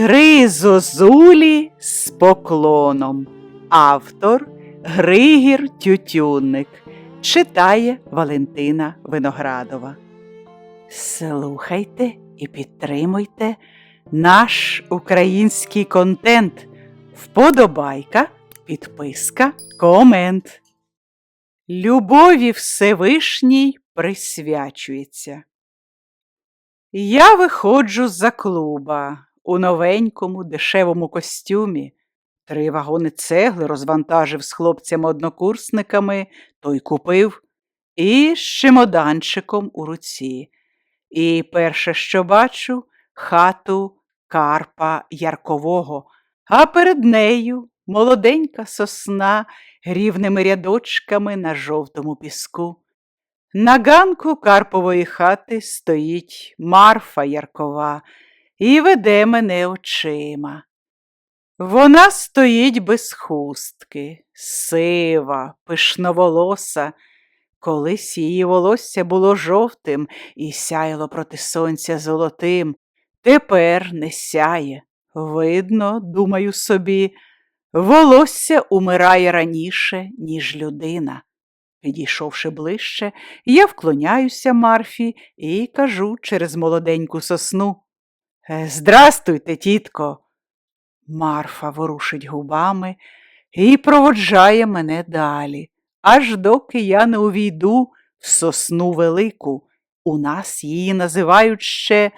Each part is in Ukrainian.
Три зозулі з поклоном. Автор Григір Тютюнник. Читає Валентина Виноградова. Слухайте і підтримуйте наш український контент. Вподобайка, підписка, комент. Любові Всевишній присвячується. Я виходжу з-за клуба у новенькому дешевому костюмі. Три вагони цегли розвантажив з хлопцями-однокурсниками, той купив, і з чемоданчиком у руці. І перше, що бачу, хату Карпа Яркового, а перед нею молоденька сосна рівними рядочками на жовтому піску. На ганку Карпової хати стоїть Марфа Яркова і веде мене очима. Вона стоїть без хустки, сива, пишноволоса. Колись її волосся було жовтим і сяяло проти сонця золотим. Тепер не сяє. Видно, думаю собі, волосся умирає раніше, ніж людина. Підійшовши ближче, я вклоняюся Марфі і кажу через молоденьку сосну. «Е, Здрастуйте, тітко. Марфа ворушить губами і проводжає мене далі, аж доки я не увійду в сосну велику. У нас її називають ще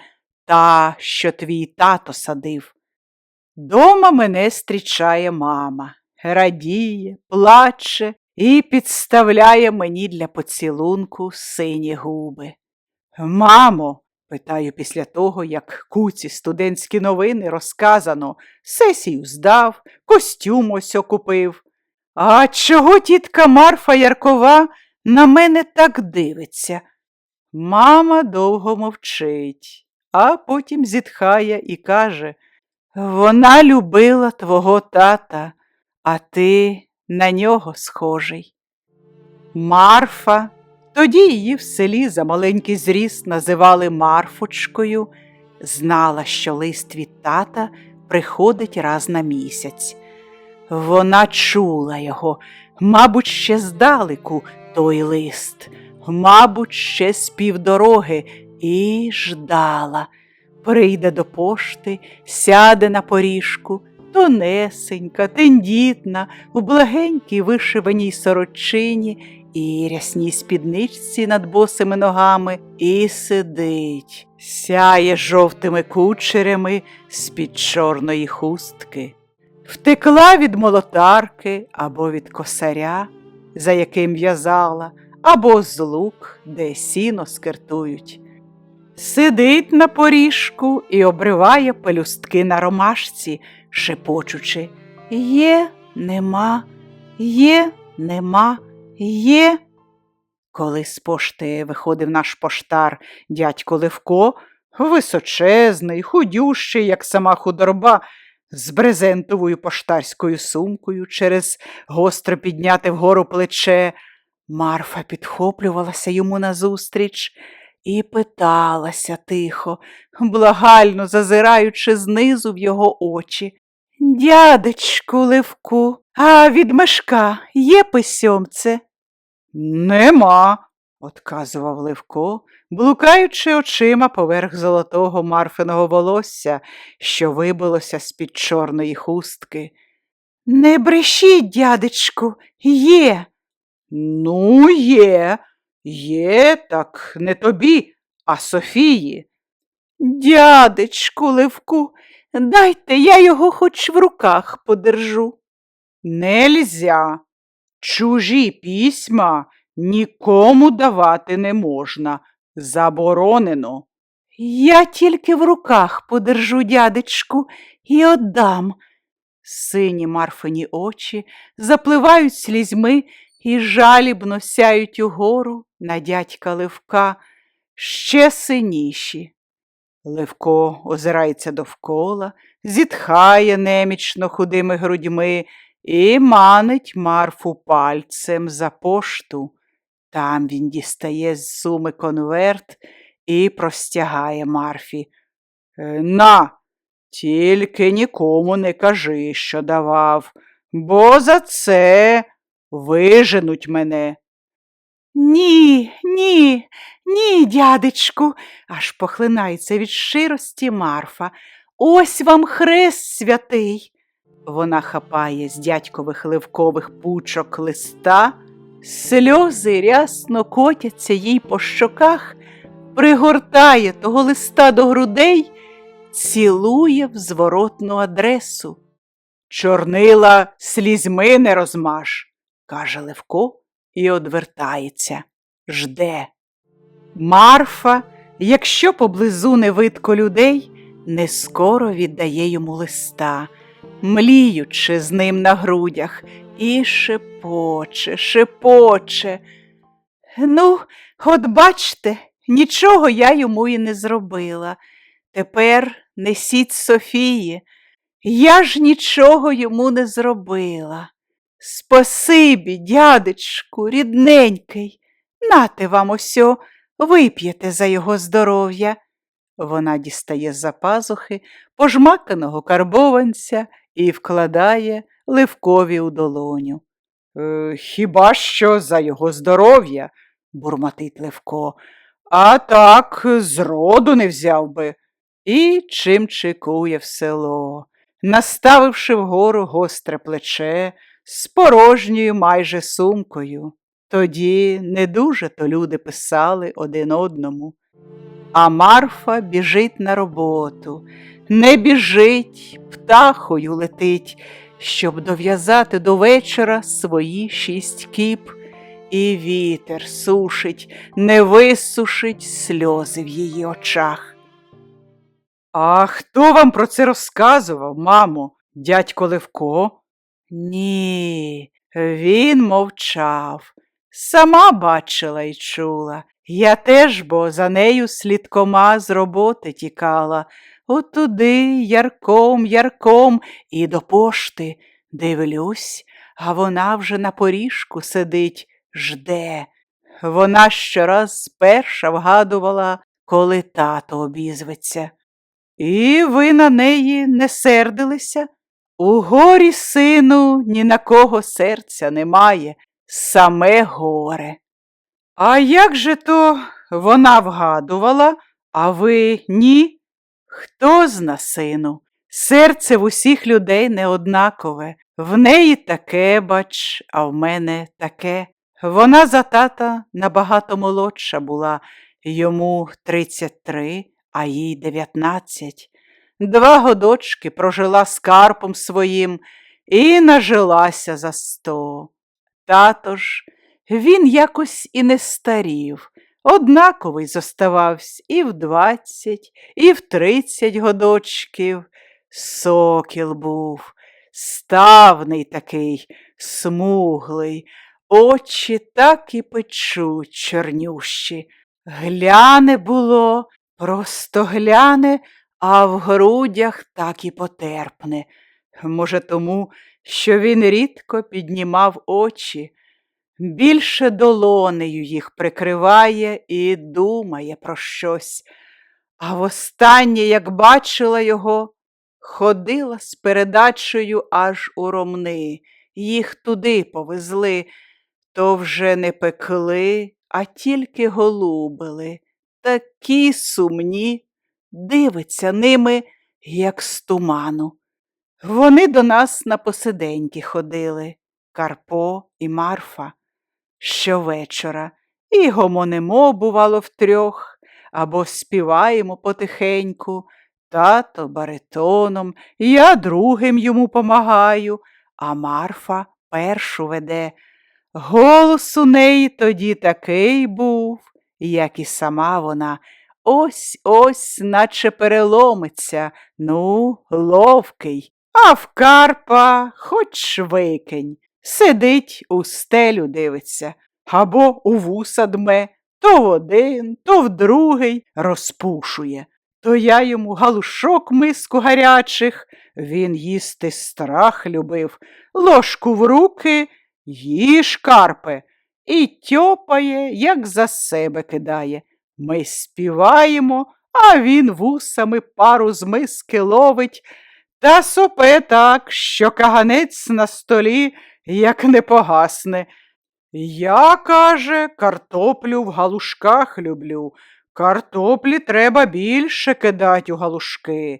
та, що твій тато садив. Дома мене зустрічає мама, радіє, плаче і підставляє мені для поцілунку сині губи. Мамо, питаю після того, як куці студентські новини розказано, сесію здав, костюм ось окупив. А чого тітка Марфа Яркова на мене так дивиться? Мама довго мовчить, а потім зітхає і каже вона любила твого тата, а ти на нього схожий. Марфа, тоді її в селі за маленький зріст називали Марфочкою, знала, що лист від тата приходить раз на місяць. Вона чула його, мабуть, ще здалеку той лист, мабуть, ще з півдороги, і ждала. Прийде до пошти, сяде на поріжку, тонесенька, тендітна, в благенькій вишиваній сорочині і рясній спідничці над босими ногами, і сидить, сяє жовтими кучерями з-під чорної хустки. Втекла від молотарки або від косаря, за яким в'язала, або з лук, де сіно скиртують. Сидить на поріжку і обриває пелюстки на ромашці, шепочучи Є, нема, є, нема, є. Коли з пошти виходив наш поштар дядько Левко, височезний, худющий, як сама худорба, з брезентовою поштарською сумкою через гостро підняте вгору плече, Марфа підхоплювалася йому назустріч і питалася тихо, благально зазираючи знизу в його очі. Дядечку Левку, а від мешка є письомце? Нема, отказував Левко, блукаючи очима поверх золотого марфиного волосся, що вибилося з-під чорної хустки. Не брешіть, дядечку, є. Ну, є. Є, так не тобі, а Софії. Дядечку Левку, дайте я його хоч в руках подержу. Нельзя. Чужі письма нікому давати не можна. Заборонено. Я тільки в руках подержу, дядечку, і отдам. Сині марфині очі запливають слізьми і жалібно сяють угору на дядька Левка ще синіші. Левко озирається довкола, зітхає немічно худими грудьми і манить Марфу пальцем за пошту. Там він дістає з суми конверт і простягає Марфі. «Е, На, Тільки нікому не кажи, що давав, бо за це виженуть мене. Ні, ні, ні, дядечку, аж похлинається від ширості Марфа. Ось вам хрест святий. Вона хапає з дядькових ливкових пучок листа, сльози рясно котяться їй по щоках, пригортає того листа до грудей, цілує в зворотну адресу. Чорнила слізьми не розмаш, каже Левко і одвертається, жде. Марфа, якщо поблизу не видко людей, не скоро віддає йому листа, мліючи з ним на грудях, і шепоче, шепоче. Ну, от бачте, нічого я йому і не зробила. Тепер несіть Софії. Я ж нічого йому не зробила. Спасибі, дядечку, рідненький, нате вам осьо, вип'єте за його здоров'я. Вона дістає з-за пазухи пожмаканого карбованця і вкладає Левкові у долоню. «Е, хіба що за його здоров'я, бурмотить Левко, а так зроду не взяв би. І чим чекує в село, наставивши вгору гостре плече з порожньою майже сумкою. Тоді не дуже то люди писали один одному. А Марфа біжить на роботу, не біжить, птахою летить, щоб дов'язати до вечора свої шість кіп, і вітер сушить, не висушить сльози в її очах. А хто вам про це розказував, мамо? Дядько Левко? Ні, він мовчав. Сама бачила й чула. Я теж бо за нею слідкома з роботи тікала. Отуди, ярком, ярком, і до пошти. Дивлюсь, а вона вже на поріжку сидить, жде. Вона щораз перша вгадувала, коли тато обізветься. І ви на неї не сердилися? У горі, сину, ні на кого серця немає, саме горе. А як же то вона вгадувала, а ви ні? Хто зна, сину? Серце в усіх людей не однакове. В неї таке, бач, а в мене таке. Вона за тата набагато молодша була, йому тридцять три, а їй дев'ятнадцять. Два годочки прожила з карпом своїм і нажилася за сто. Тато ж, він якось і не старів, однаковий зоставався і в двадцять, і в тридцять годочків. Сокіл був, ставний такий, смуглий, очі так і печуть чорнющі. Гляне було, просто гляне, а в грудях так і потерпне. Може, тому, що він рідко піднімав очі, більше долонею їх прикриває і думає про щось. А востаннє, як бачила його, ходила з передачею аж у ромни, їх туди повезли, то вже не пекли, а тільки голубили, такі сумні, дивиться ними, як з туману. Вони до нас на посиденьки ходили, Карпо і Марфа, щовечора, і гомонимо, бувало, втрьох, або співаємо потихеньку, тато баритоном, я другим йому помагаю, а Марфа першу веде. Голос у неї тоді такий був, як і сама вона, ось ось, наче переломиться, ну, ловкий. А в Карпа хоч викинь, сидить у стелю дивиться, або у вуса дме, то в один, то в другий розпушує. То я йому галушок миску гарячих, він їсти страх любив, ложку в руки, їж, Карпе, і тьопає, як за себе кидає. Ми співаємо, а він вусами пару з миски ловить та сопе так, що каганець на столі як не погасне. Я, каже, картоплю в галушках люблю. Картоплі треба більше кидать у галушки.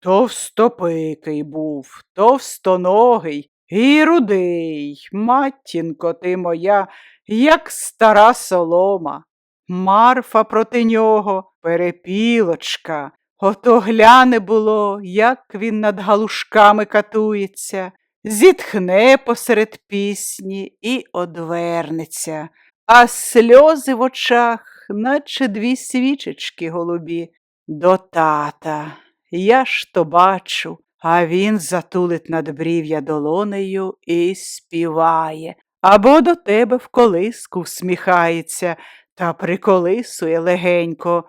Товстопикий був, товстоногий і рудий, матінко ти моя, як стара солома. Марфа проти нього перепілочка. Ото гляне було, як він над галушками катується, зітхне посеред пісні і одвернеться, а сльози в очах, наче дві свічечки голубі. До тата. Я ж то бачу, а він затулить надбрів'я долонею і співає, або до тебе в колиску всміхається та приколисує легенько.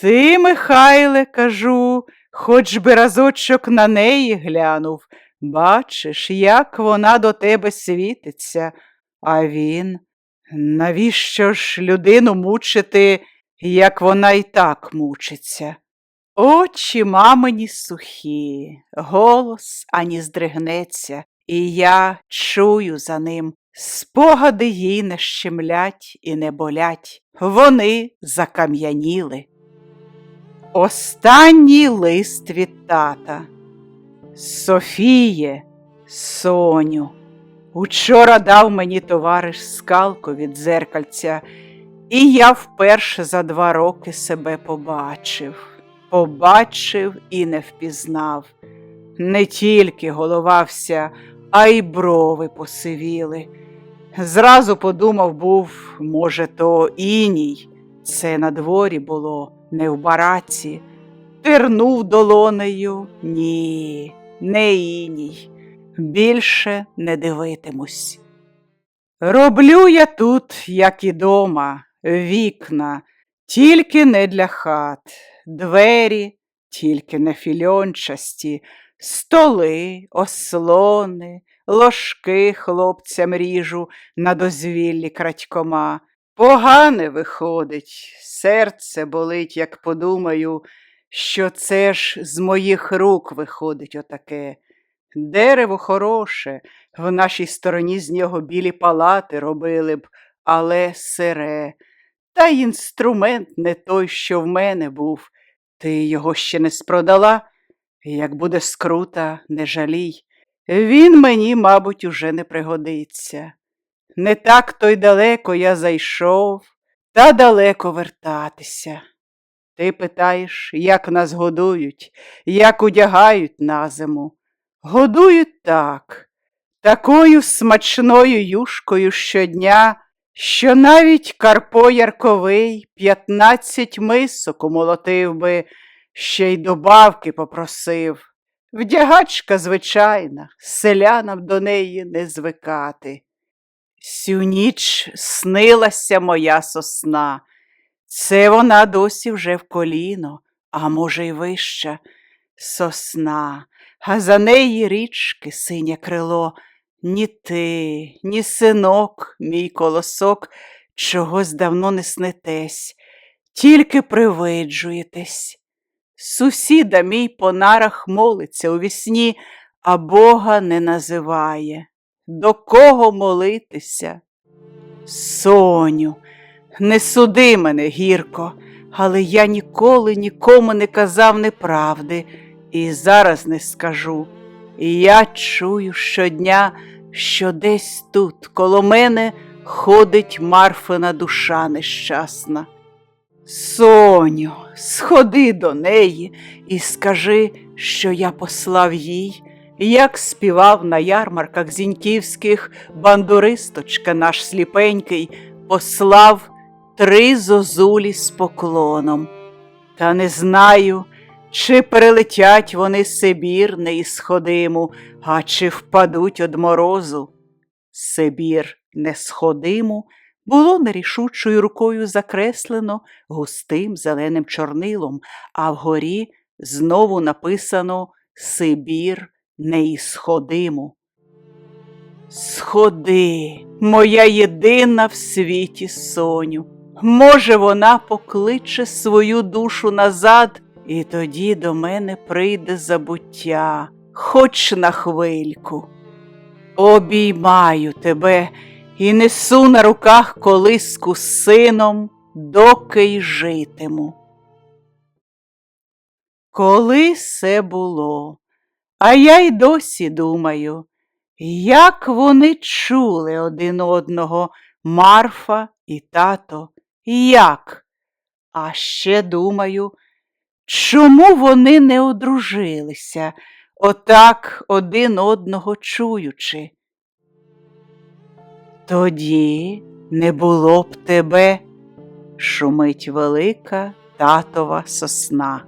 Ти, Михайле, кажу, хоч би разочок на неї глянув. Бачиш, як вона до тебе світиться, а він, навіщо ж людину мучити, як вона і так мучиться? Очі мамині сухі, голос ані здригнеться, і я чую за ним. Спогади їй не щемлять і не болять, вони закам'яніли. Останній лист від тата. Софіє, Соню, учора дав мені товариш скалку від дзеркальця, і я вперше за два роки себе побачив, побачив і не впізнав. Не тільки голова вся, а й брови посивіли. Зразу подумав був, може, то іній, це на дворі було не в бараці, тернув долонею, ні, не іній, більше не дивитимусь. Роблю я тут, як і дома, вікна, тільки не для хат, двері, тільки не фільончасті, столи, ослони, ложки хлопцям ріжу на дозвіллі крадькома. Погане виходить, серце болить, як подумаю, що це ж з моїх рук виходить отаке. Дерево хороше, в нашій стороні з нього білі палати робили б, але сире. Та й інструмент не той, що в мене був. Ти його ще не спродала, як буде скрута, не жалій. Він мені, мабуть, уже не пригодиться. Не так то й далеко я зайшов, та далеко вертатися. Ти питаєш, як нас годують, як одягають на зиму. Годують так, такою смачною юшкою щодня, що навіть Карпо Ярковий п'ятнадцять мисок умолотив би, ще й добавки попросив. Вдягачка звичайна, селянам до неї не звикати. Сю ніч снилася моя сосна. Це вона досі вже в коліно, а може, й вища сосна, а за неї річки синє крило. Ні ти, ні синок, мій колосок, чогось давно не снетесь, тільки привиджуєтесь. Сусіда мій по нарах молиться у вісні, а Бога не називає. До кого молитися? Соню, не суди мене, гірко, але я ніколи нікому не казав неправди і зараз не скажу. Я чую щодня, що десь тут коло мене ходить Марфина душа нещасна. Соню, сходи до неї і скажи, що я послав їй, як співав на ярмарках зіньківських бандуристочка наш сліпенький, послав три зозулі з поклоном. Та не знаю, чи перелетять вони Сибір неісходиму, а чи впадуть од морозу. Сибір несходиму було нерішучою рукою закреслено густим зеленим чорнилом, а вгорі знову написано Сибір неісходиму. Сходи, моя єдина в світі соню, Може, вона покличе свою душу назад, і тоді до мене прийде забуття, хоч на хвильку. Обіймаю тебе і несу на руках колиску з сином, доки й житиму. Коли все було, а я й досі думаю, як вони чули один одного, Марфа і тато, як? А ще думаю, чому вони не одружилися, отак один одного чуючи? Тоді не було б тебе, шумить велика татова сосна.